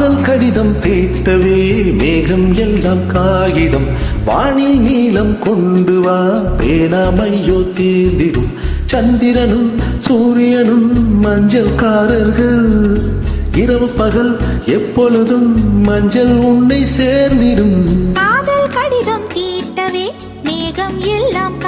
காதல் கடிதம் தீட்டவே மேகம் எல்லாம் காகிதம். வானில் நீளம் கொண்டு வா பேனாமையோ தீர்ந்திடும். சந்திரனும் சூரியனும் மஞ்சள் காரர்கள் இரவு பகல் எப்பொழுதும் மஞ்சள் உன்னை சேர்ந்திடும். காதல் கடிதம் தீட்டவே மேகம் எல்லாம்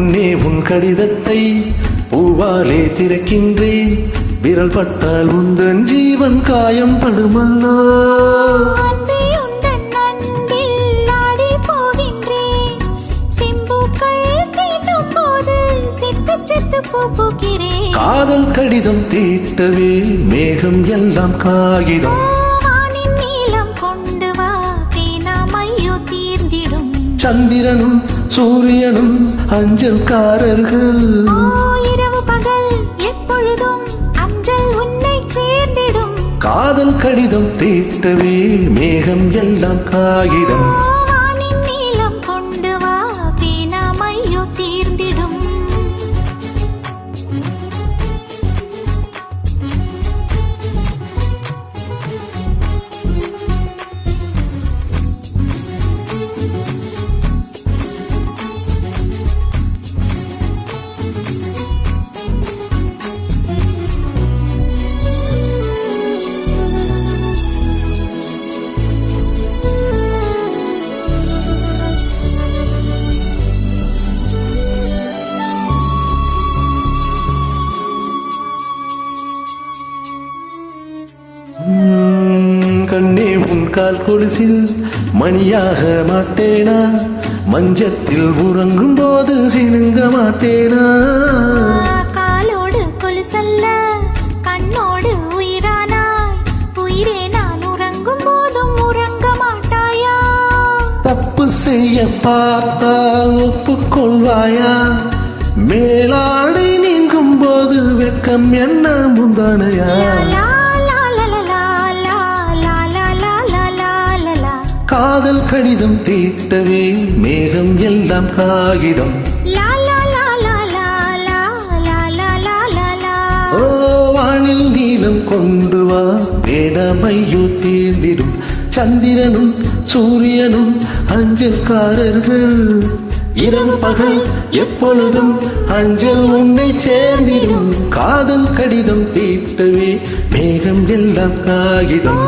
முன்னே உன் கடிதத்தை பூவாலே திறக்கின்றேன் விரல் பட்டால் உந்தன் ஜீவன் காயம் படுமல்லோ. காதல் கடிதம் தீட்டவே மேகம் எல்லாம் காகிதம். சந்திரனும் சூரியனும் அஞ்சல்காரர்கள். இரவு பகல் எப்பொழுதும் அஞ்சல் உன்னை சேர்ந்திடும். காதல் கடிதம் தீட்டவே மேகம் எல்லாம் காகிதம். உன் கால் கொலுசில் மணியாக மாட்டேனா? மஞ்சத்தில் உறங்கும் போது சினுங்க மாட்டேனா? காலோடு கொலுசல்ல கண்ணோடு உயிரானாய் உயிரே நான் உறங்கும் போதும் உறங்க மாட்டாயா? தப்பு செய்ய பார்த்தால் ஒப்புக்கொள்வாயா? மேலாடை நீங்கும் போது வெட்கம் என்ன முந்தானையா? கடிதம் தீட்டவே மேகம் எல்லாம் காகிதம் வானில் நீளம் கொண்டு வா வேடமையோ தீர்ந்திடும் சந்திரனும் சூரியனும் அஞ்சல்காரர்கள் இரவு பகல் எப்பொழுதும் அஞ்சல் உன்னை சேர்ந்திடும் காதல் கடிதம் தீட்டவே மேகம் எல்லாம் காகிதம்